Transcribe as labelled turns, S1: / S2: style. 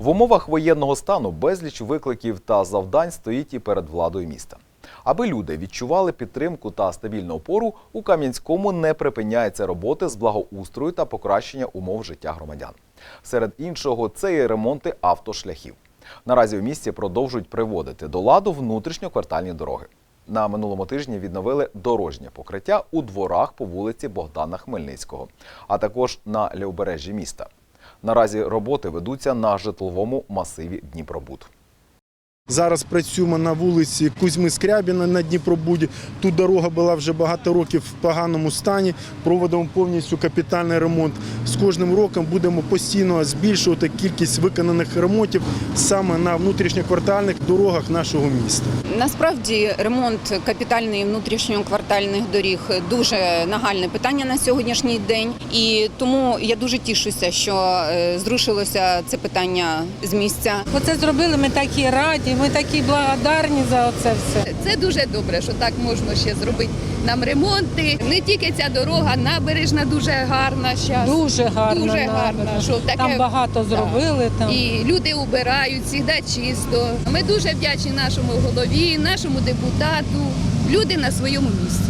S1: В умовах воєнного стану безліч викликів та завдань стоїть і перед владою міста. Аби люди відчували підтримку та стабільну опору, у Кам'янському не припиняється роботи з благоустрою та покращення умов життя громадян. Серед іншого, це і ремонти автошляхів. Наразі у місті продовжують приводити до ладу внутрішньоквартальні дороги. На минулому тижні відновили дорожнє покриття у дворах по вулиці Богдана Хмельницького, а також на лівобережжі міста. Наразі роботи ведуться на житловому масиві Дніпробуд.
S2: Зараз працюємо на вулиці Кузьми Скрябіна на Дніпробуді. Тут дорога була вже багато років в поганому стані. Проводимо повністю капітальний ремонт. З кожним роком будемо постійно збільшувати кількість виконаних ремонтів саме на внутрішньоквартальних дорогах нашого міста.
S3: Насправді ремонт капітальний внутрішньоквартальних доріг дуже нагальне питання на сьогоднішній день, і тому я дуже тішуся, що е, зрушилося це питання з місця.
S4: Оце зробили, ми такі раді, ми такі благодарні за це все.
S5: Це дуже добре, що так можна ще зробити нам ремонти. Не тільки ця дорога, набережна дуже гарна зараз.
S4: Дуже гарна.
S5: Дуже гарна. що таке-
S4: Там багато зробили. Там.
S5: І люди убирають, завжди чисто. Ми дуже вдячні нашому голові, нашому депутату. Люди на своєму місці.